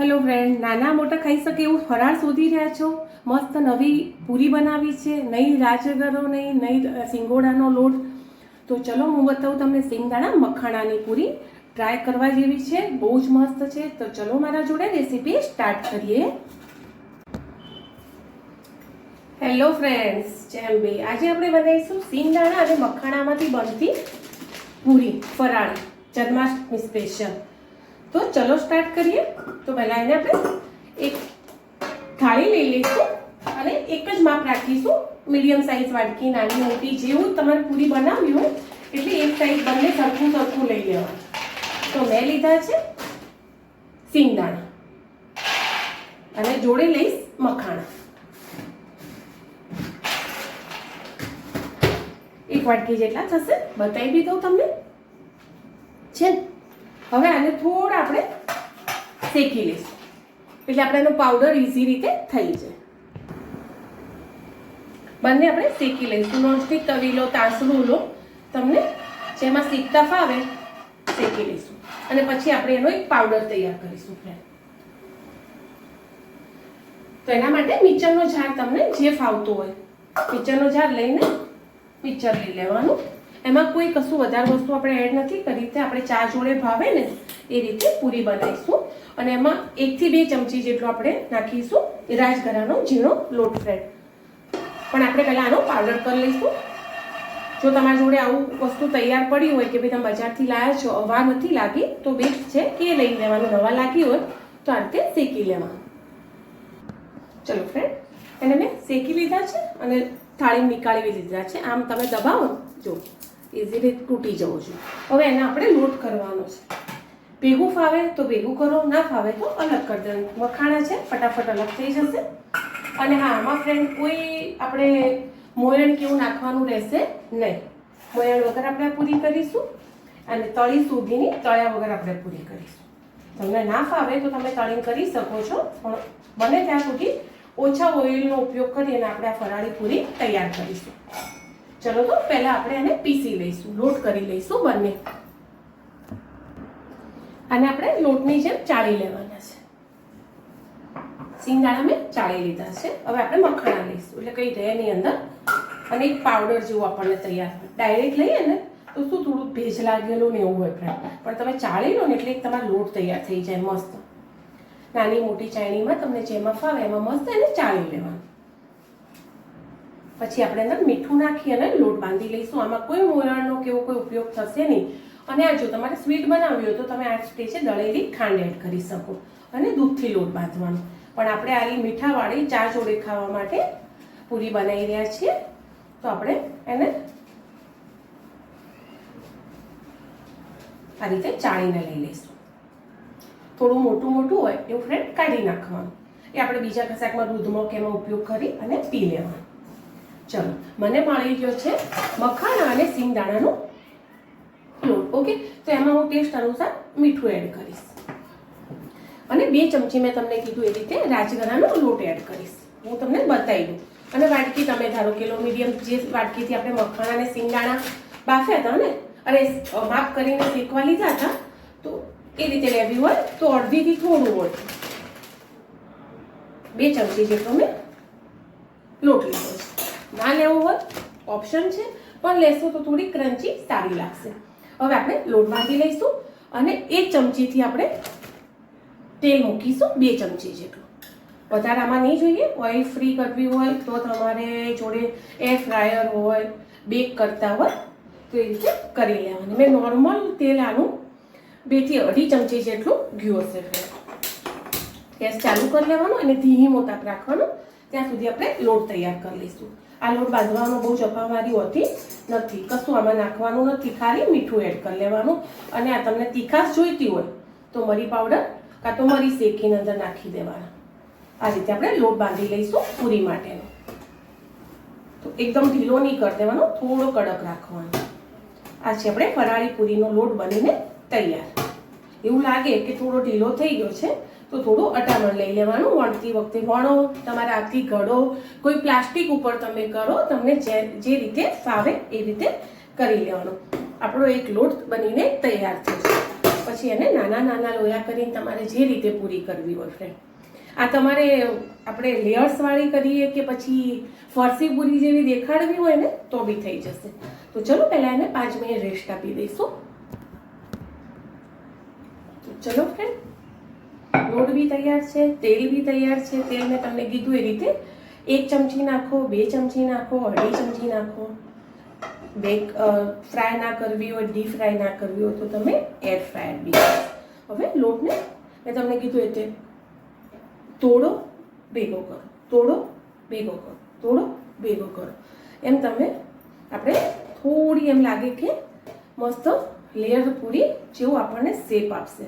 Hello friend નાના મોટા ખાઈ શકે એવું ફરાળ શોધી રહ્યા છો? મસ્ત નવી પૂરી બનાવી છે નહીં રાજગરો નહીં નહીં સિંગોડાનો લોટ. તો ચલો હું બતાવું તમને સિંગદાણા મખાણાની પૂરી. ટ્રાય કરવા જેવી છે, બહુ જ મસ્ત છે. તો ચલો મારા જોડે રેસીપી સ્ટાર્ટ કરીએ. હેલો ફ્રેન્ડ્સ જેમ બે. આજે આપણે બનાવીશું સિંગદાણા અને મખાણામાંથી બનતી પૂરી, ફરાળ, જન્માષ્ટમી સ્પેશિયલ તો ચલો સ્ટાર્ટ કરીએ. તો પહેલાં એને આપણે એક થાળી લઈ લઈશું અને એક જ માપ રાખીશું. મીડિયમ સાઇઝ વાટકી નાની, મોટી, જેવું તમારે પૂરી બનાવવી હોય, એટલે એક સાઈઝ બંને સરખું સરખું લઈ લેવાનું. તો મેં લીધા છે સિંગદાણા અને જોડે લઈશ મખાણા. એક વાટકી જેટલા થશે, બતાવી બી દઉં તમને. છે ને? હવે આને થોડા આપણે શેકી લઈશું. એટલે આપણે એનો પાવડર ઇઝી રીતે થઈ જાય. બંને આપણે શેકી લઈશું. નોનસ્ટિક તવીલો તાસરું લો, તમને જેમાં શેકતા ફાવે શેકી લઈશું. અને પછી આપણે એનો એક પાવડર તૈયાર કરીશું તો એના માટે મિક્સરનો જાર તમને જે ફાવતો હોય, મિક્સરનો જાર લઈને મિક્સર લઈ લેવાનું. એમાં કોઈ કશું વધારે વસ્તુ આપણે એડ નથી કરી. રીતે આપણે ચા જોડે ભાવે ને એ રીતે પૂરી બનાવીશું. અને એમાં એકથી બે ચમચી જેટલો આપણે નાખીશું રાજગરાનો ઝીણો લોટ ફ્રેડ પણ આપણે પહેલાં આનો પાવડર કરી લઈશું. જો તમારી જોડે આવું વસ્તુ તૈયાર પડી હોય કે ભાઈ તમે બજારથી લાવ્યા છો અવા નથી લાગી, તો બેસ્ટ છે કે લઈ લેવાનું. નવા લાગી હોય તો આ રીતે શેકી લેવાનું. ચલો ફ્રેન્ડ એને મેં શેકી લીધા છે અને થાળી નીકાળી લીધા છે. આમ તમે દબાવો જો ઇઝીલી તૂટી જવો જોઈએ હવે એને આપણે લોટ કરવાનો છે. ભેગું ફાવે તો ભેગું કરો, ના ફાવે તો અલગ કરી દેવાનું. છે, ફટાફટ અલગ થઈ જશે. અને હા, આમાં ફ્રેન્ડ કોઈ આપણે મોયણ કેવું નાખવાનું રહેશે નહીં. મોયણ વગર આપણે પૂરી કરીશું અને તળી સુધીની તળ્યા વગર આપણે પૂરી કરીશું. તમને ના ફાવે તો તમે તળીને કરી શકો છો, પણ બને ત્યાં સુધી ઓછા ઓઇલનો ઉપયોગ કરીને આપણે આ ફરાળી પૂરી તૈયાર કરીશું. ચલો તો પહેલા આપણે એને પીસી લઈશું, લોટ કરી લઈશું બંને. અને આપણે લોટની જેમ ચાળી લેવાના છે. સિંગાડા મેં ચાળી લીધા છે. હવે આપણે મખાણા લઈશું. એટલે કંઈ રહે નહીં અંદર. અને એક પાવડર જેવું આપણને તૈયાર થાય. ડાયરેક્ટ લઈએ ને, તો શું થોડું ભેજ લાગેલું ને એવું હોય friend. પણ તમે ચાળી લો ને એટલે એક તમારો લોટ તૈયાર થઈ જાય મસ્ત. નાની મોટી ચાયણીમાં તમને જેમાં ફાવે એમાં મસ્ત એને ચાળી લેવાનું. પછી આપણે અંદર મીઠું નાખી અને લોટ બાંધી લઈશું. આમાં કોઈ મોયણનો કેવો કોઈ ઉપયોગ થશે નહીં. અને આ જો તમારે સ્વીટ બનાવવી હોય તો તમે આ સ્ટેજે દળેલી ખાંડ એડ કરી શકો. અને દૂધથી લોટ બાંધવાનો. પણ આપણે આ રીતે મીઠાવાળી ચા જોડે ખાવા માટે પૂરી બનાવી રહ્યા છીએ. તો આપણે એને આ રીતે ચાળીને લઈ લઈશું. થોડું મોટું મોટું હોય એવું ફ્રેન્ડ કાઢી નાખવાનું. એ આપણે બીજા કશાકમાં દૂધમાં કે એમાં ઉપયોગ કરી અને પી લેવાનું. ચલો, મને મળી ગયો છે મખાણા અને સિંગદાણાનો લોટ, ઓકે? તો એમાં હું ટેસ્ટ અનુસાર મીઠું એડ કરીશ. અને બે ચમચી મેં તમને કીધું એ રીતે રાજગરાનો લોટ એડ કરીશ. હું તમને બતાવી દઉં. અને વાટકી તમે ધારો કિલો મીડિયમ, જે વાટકીથી આપણે મખાણા અને સિંગદાણા બાફ્યા હતા ને, અને માપ કરીને શેકવા લીધા હતા, તો એ રીતે લેવી હોય તો અડધીથી થોડું હોય. બે ચમચી જેટલો મેં લોટ લીધો છે. ના લેવો હોય ઓપ્શન છે, પણ લેશો તો થોડી ક્રન્ચી સારી લાગશે. હવે આપણે લોટ બાંધી લઈશું અને એક ચમચીથી આપણે તેલ મૂકીશું, બે ચમચી જેટલું. વધારે આમાં નહીં જોઈએ ઓઇલ ફ્રી કરવી હોય તો તમારે જોડે એર ફ્રાયર હોય બેક કરતા હોય, તો એ રીતે કરી લેવાની. મેં નોર્મલ તેલ આનું બેથી અઢી ચમચી જેટલું ઘી હશે ગેસ ચાલુ કરી લેવાનો અને ધીમી તાપ રાખવાનો. ત્યાં સુધી આપણે લોટ તૈયાર કરી લઈશું. આ લોટ બાંધવાનો બહુ જપાવાળી હોતી નથી. કશું આમાં નાખવાનું નથી. ખાલી મીઠું એડ કરી લેવાનું. અને આ તમને તીખાશ જોઈતી હોય તો મરી પાવડર કાં તો મરી શેકીને અંદર નાખી દેવાના. આ રીતે આપણે લોટ બાંધી લઈશું પૂરી માટેનો. તો એકદમ ઢીલો નહીં કરી દેવાનો, થોડો કડક રાખવાનો. આ છે આપણે ફરાળી પૂરીનો લોટ બનીને તૈયાર. એવું લાગે કે થોડો ઢીલો થઈ ગયો છે, તો થોડું અટામણ લઈ લેવાનું. વણતી વખતે વણો, તમારા હાથથી ઘડો. કોઈ પ્લાસ્ટિક ઉપર તમે કરો, તમને જે જે રીતે ફાવે એ રીતે કરી લેવાનો. આપણો એક લોટ બનીને તૈયાર થશે પછી એને નાના નાના લોયા કરીને તમારે જે રીતે પૂરી કરવી હોય ફ્રેન્ડ આ તમારે આપણે લેયર્સવાળી કરીએ કે પછી ફરસી પૂરી જેવી દેખાડવી હોય ને, તો બી થઈ જશે. તો ચલો પહેલાં એને પાંચ મિનિટ રેસ્ટ આપી દઈશું. ચલો ફ્રેન્ડ લોટ બી તૈયાર છે, તેલ બી તૈયાર છે. તેલ મેં તમને કીધું એ રીતે. એક ચમચી નાખો, બે ચમચી નાખો, અઢી ચમચી નાખો. બે ફ્રાય ના કરવી હોય ડીપ ફ્રાય ના કરવી હોય તો તમે એર ફ્રાયર બી હવે લોટને મેં તમને કીધું એટલે તોડો ભેગો કરો. તોડો ભેગો કરો. તોડો ભેગો કરો. એમ તમે આપણે થોડી એમ લાગે કે મસ્ત લેયર પૂરી જેવું આપણને શેપ આપશે.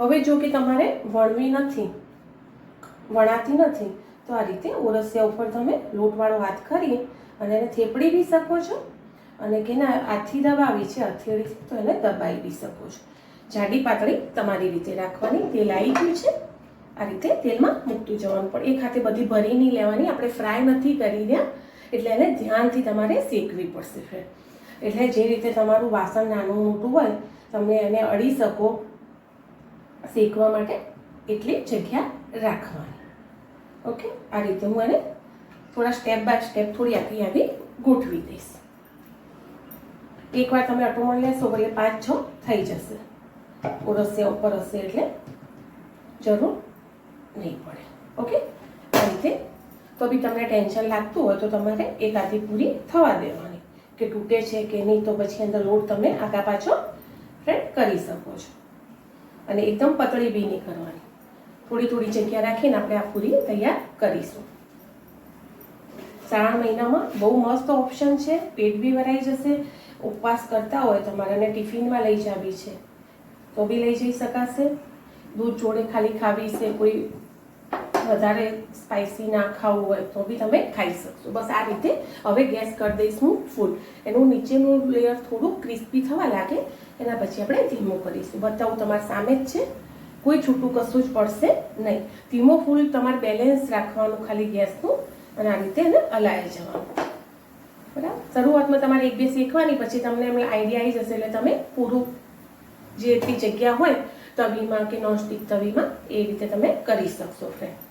હવે જો કે તમારે વણવી નથી વણાતી નથી, તો આ રીતે ઓરસિયા ઉપર તમે લોટવાળો હાથ કરી અને એને થેપડી બી શકો છો અને કે ના હાથથી દબાવી છે હથેળીથી તો એને દબાવી બી શકો છો. જાડી પાતળી તમારી રીતે રાખવાની, તેલ આવી ગયું છે, આ રીતે તેલમાં મૂકતું જવાનું. પણ એક હાથે બધી ભરી નહીં લેવાની, આપણે ફ્રાય નથી કરી રહ્યા, એટલે એને ધ્યાનથી તમારે શેકવી પડશે એટલે જે રીતે તમારું વાસણ નાનું મોટું હોય, તમે એને અડી શકો શેકવા માટે એટલી જગ્યા રાખવાની. ઓકે? આ રીતે હું એને થોડા સ્ટેપ બાય સ્ટેપ થોડી આખી આવી ગોઠવી દઈશ. એકવાર તમે અટોમણ લેશો એટલે પાંચ છ થઈ જશે. ઓરસે ઉપર હશે એટલે જરૂર નહીં પડે. ઓકે? આ રીતે. તો બી તમને ટેન્શન લાગતું હોય તો તમારે એક આધી પૂરી થવા દેવાની. કે તૂટે છે કે નહીં તો પછી અંદર લોટ તમે આગા પાછો ફ્રેન્ડ કરી શકો છો. અને એકદમ પતળી બી નહીં કરવાની. થોડી થોડી જગ્યા રાખીને આપણે આ પૂરી તૈયાર કરીશું. શ્રાવણ મહિનામાં બહુ મસ્ત ઓપ્શન છે. પેટ બી ભરાઈ જશે. ઉપવાસ કરતા હોય તમારે અને ટિફિનમાં લઈ જાવી છે. તો બી લઈ જઈ શકાશે. દૂધ જોડે ખાલી ખાવી છે, કોઈ વધારે સ્પાઇસી ના ખાવું હોય તો બી તમે ખાઈ શકશો. બસ આ રીતે હવે ગેસ કરી દઈશ હું ફૂલ એનું નીચેનું લેયર થોડું ક્રિસ્પી થવા લાગે. એના પછી આપણે ધીમો કરીશું. બતાવું તમારી સામે જ છે. કોઈ છૂટું કશું જ પડશે નહીં. ધીમો ફૂલ તમારે બેલેન્સ રાખવાનું ખાલી ગેસનું અને આ રીતે એને હલાવી જવાનું. બરાબર? શરૂઆતમાં તમારે એક બે શીખવાની પછી તમને એમ આઈડિયા આવી જશે એટલે તમે પૂરું જે એટલી જગ્યા હોય તવીમાં કે નોનસ્ટિક તવીમાં એ રીતે તમે કરી શકશો ફ્રેન્ડ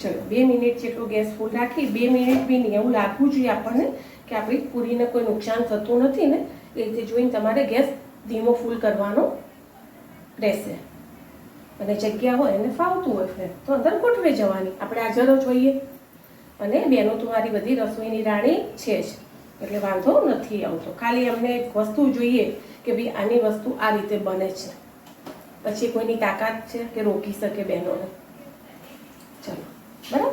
ચલો, બે મિનિટ જેટલું ગેસ ફૂલ રાખી, બે મિનિટ બી નહીં, એવું લાગવું જોઈએ આપણને કે આપણી પૂરીને કોઈ નુકસાન થતું નથી ને, એ રીતે જોઈને તમારે ગેસ ધીમો ફૂલ કરવાનો રહેશે. અને જગ્યા હોય એને ફાવતું હોય ફ્રેન્ડ તો અંદર ગોઠવે જવાની. આપણે હાજરો જોઈએ. અને બેનો તમારી બધી રસોઈની રાણી છે જ, એટલે વાંધો નથી આવતો. ખાલી અમને એક વસ્તુ જોઈએ કે ભાઈ આની વસ્તુ આ રીતે બને છે. પછી કોઈની તાકાત છે કે રોકી શકે બહેનોને બરાબર?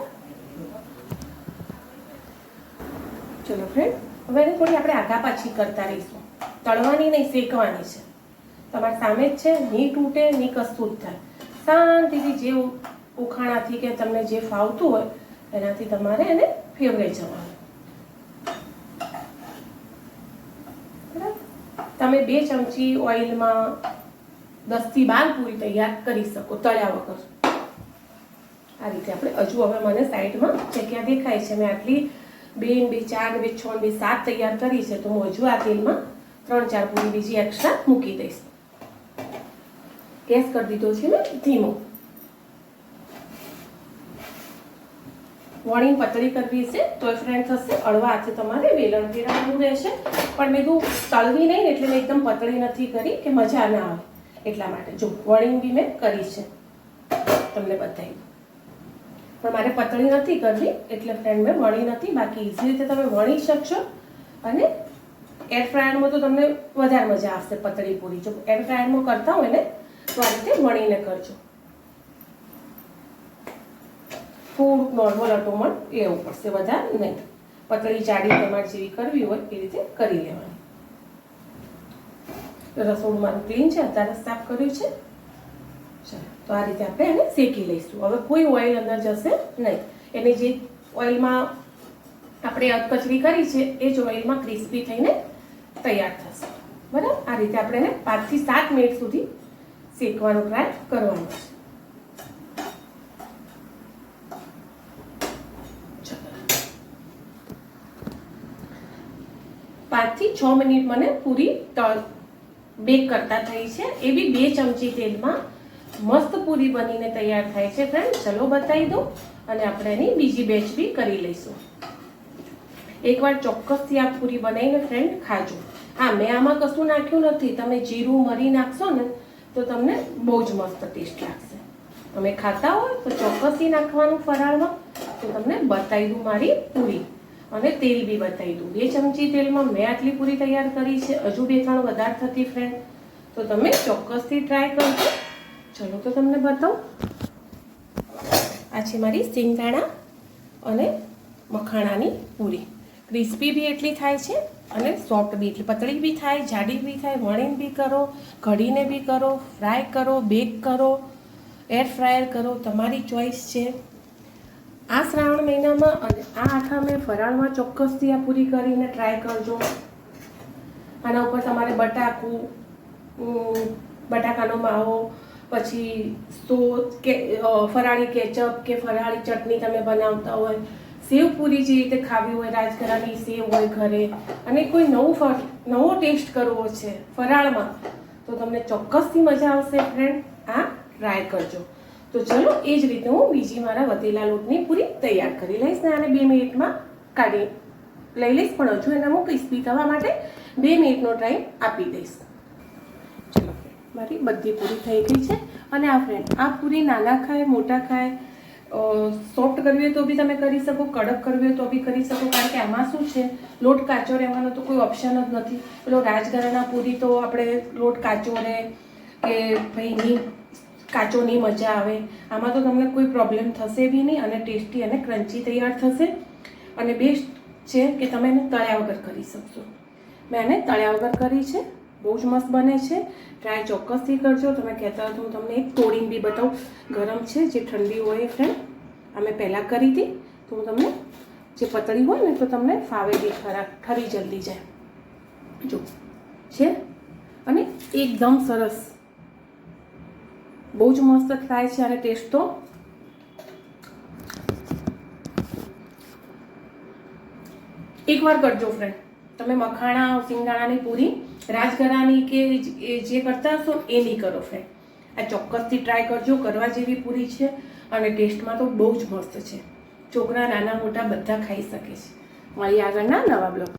ચલો ફ્રેન્ડ હવે થોડી આપણે આગા પાછી કરતા રહીશું. તળવાની નહીં, શેકવાની છે. તમારી સામે જ છે, નહીં તૂટે, નહીં કશું જ થાય. શાંતિથી જે ઉખાણાથી કે તમને જે ફાવતું હોય, એનાથી તમારે એને ફેરવાઈ જવાનું. તમે બે ચમચી ઓઇલમાં દસથી બાર પૂરી તૈયાર કરી શકો, તળ્યા વગર. આ રીતે આપણે હજુ હવે મને સાઈડમાં જગ્યા દેખાય છે. મેં આટલી બે બે ચાર બે છ બે સાત તૈયાર કરી છે, તો હું હજુ આ તેલમાં ત્રણ ચાર પૂરી બીજી એક્સ્ટ્રા મૂકી દઈશ. ગેસ કરી દીધો છે ને, ધીમો. વણી પતળી કરવી છે તો ફ્રેન્ડ થશે, અળવા હાથે તમારે વેલણ ફેરવવાનું રહેશે. પણ મેં તું તળવી નહીં એટલે મેં એકદમ પતળી નથી કરી, કે મજા ના આવે. એટલા માટે જો વણી બી મેં કરી છે. તમને બતાવી પણ મારે પતળી નથી કરવી, એટલે ફ્રેન્ડ મેં વણી નથી. બાકી ઇઝી રીતે તમે વણી શકશો. અને એર ફ્રાયરમાં તો તમને વધારે મજા આવશે પતળી પૂરી. જો એર ફ્રાયરમાં કરતા હોય ને, તો આ રીતે વણીને કરજો. થોડુંક નોર્મલ અટોમણ લેવું પડશે, વધારે નહીં. પતળી જાડી તમારે જેવી કરવી હોય, એ રીતે કરી લેવાની. રસોડું મારું ક્લીન છે, અત્યારે સાફ કર્યું છે. ચાલો તો આ રીતે આપણે એને શેકી લઈશું. હવે કોઈ ઓઇલ અંદર જશે નહીં. એની જે ઓઇલમાં આપણે અધકચરી કરી છે, એ જ ઓઇલમાં ક્રિસ્પી થઈને તૈયાર થશે. બરાબર? આ રીતે આપણે એને પાંચથી સાત મિનિટ સુધી શેકવાનો ટ્રાય કરવાનો છે. પાંચથી છ મિનિટ મને પૂરી બેક કરતા થઈ છે. એ બી બે ચમચી તેલમાં મસ્ત પૂરી બનીને તૈયાર થાય છે ફ્રેન્ડ ચલો બતાવી દો અને આપણે એની બીજી બેચ બી કરી લઈશું. એકવાર ચોક્કસથી આ પૂરી બનાવીને ફ્રેન્ડ ખાજો. હા, મેં આમાં કશું નાખ્યું નથી. તમે જીરું, મરી નાખશો ને, તો તમને બહુ જ મસ્ત ટેસ્ટ લાગશે. તમે ખાતા હોય તો ચોક્કસથી નાખવાનું ફરાળમાં. તો તમને બતાવી દઉં મારી પૂરી. અને તેલ બી બતાવી દઉં. બે ચમચી તેલમાં મેં આટલી પૂરી તૈયાર કરી છે. હજુ બે ત્રણ વધારે થતી ફ્રેન્ડ તો તમે ચોક્કસથી ટ્રાય કરજો. ચલો, તો તમને બતાવું. આ છે મારી સિંગદાણા અને મખાણાની પૂરી. ક્રિસ્પી બી એટલી થાય છે અને સોફ્ટ બી એટલી પતળી બી થાય, જાડી બી થાય, વણીને બી કરો, ઘડીને બી કરો, ફ્રાય કરો, બેક કરો, એર ફ્રાયર કરો, તમારી ચોઈસ છે. આ શ્રાવણ મહિનામાં અને આ આખા મેં ફરાળમાં ચોક્કસથી આ પૂરી કરીને ટ્રાય કરજો. આના ઉપર તમારે બટાકું બટાકાનો માવો પછી સો કે ફરાળી કેચઅપ કે ફરાળી ચટણી તમે બનાવતા હોય, સેવ પૂરી જે રીતે ખાવી હોય રાજગરાની સેવ હોય ઘરે, અને કોઈ નવું ફર નવો ટેસ્ટ કરવો છે ફરાળમાં, તો તમને ચોક્કસથી મજા આવશે ફ્રેન્ડ આ ટ્રાય કરજો. તો ચલો, એ જ રીતે હું બીજી મારા વધેલા લોટની પૂરી તૈયાર કરી લઈશ ને આને બે મિનિટમાં કાઢી લઈ લઈશ, પણ હજુ એના હું ક્રિસ્પી થવા માટે બે મિનિટનો ટાઈમ આપી દઈશ. મારી બધી પૂરી થઈ ગઈ છે. અને આ ફ્રેન્ડ આ પૂરી નાના ખાય, મોટા ખાય સોફ્ટ કરવી હોય તો બી તમે કરી શકો, કડક કરવી હોય તો બી કરી શકો, કારણ કે આમાં શું છે, લોટ કાચો રહેવાનો તો કોઈ ઓપ્શન જ નથી. પેલો રાજગરાના પૂરી તો આપણે લોટ કાચો રહે કે ભાઈ નહીં કાચો નહીં મજા આવે. આમાં તો તમને કોઈ પ્રોબ્લેમ થશે બી નહીં અને ટેસ્ટી અને ક્રન્ચી તૈયાર થશે. અને બેસ્ટ છે કે તમે એને તળ્યા વગર કરી શકશો. મેં એને તળ્યા વગર કરી છે. બહુ જ મસ્ત બને છે. ટ્રાય ચોક્કસથી કરજો. તમે કહેતા હો તો હું તમને એક તોડીને બી બતાવું. ગરમ છે, જે ઠંડી હોય ફ્રેન્ડ અમે પહેલાં કરી હતી, તો હું તમને જે પતળી હોય ને તો તમને ફાવે બી ખરા, ખરી જલ્દી જાય. જો, છે? અને એકદમ સરસ. બહુ જ મસ્ત થાય છે અને ટેસ્ટ તો. એકવાર કરજો ફ્રેન્ડ તમે મખાણા સિંગદાણાની પૂરી રાજગરાની કે જે કરતા હશો એ નહીં કરો ફ્રેન્ડ આ ચોક્કસથી ટ્રાય કરજો, કરવા જેવી પૂરી છે અને ટેસ્ટમાં તો બહુ જ મસ્ત છે. છોકરા નાના મોટા બધા ખાઈ શકે છે. મળીએ આગળના નવા બ્લોગ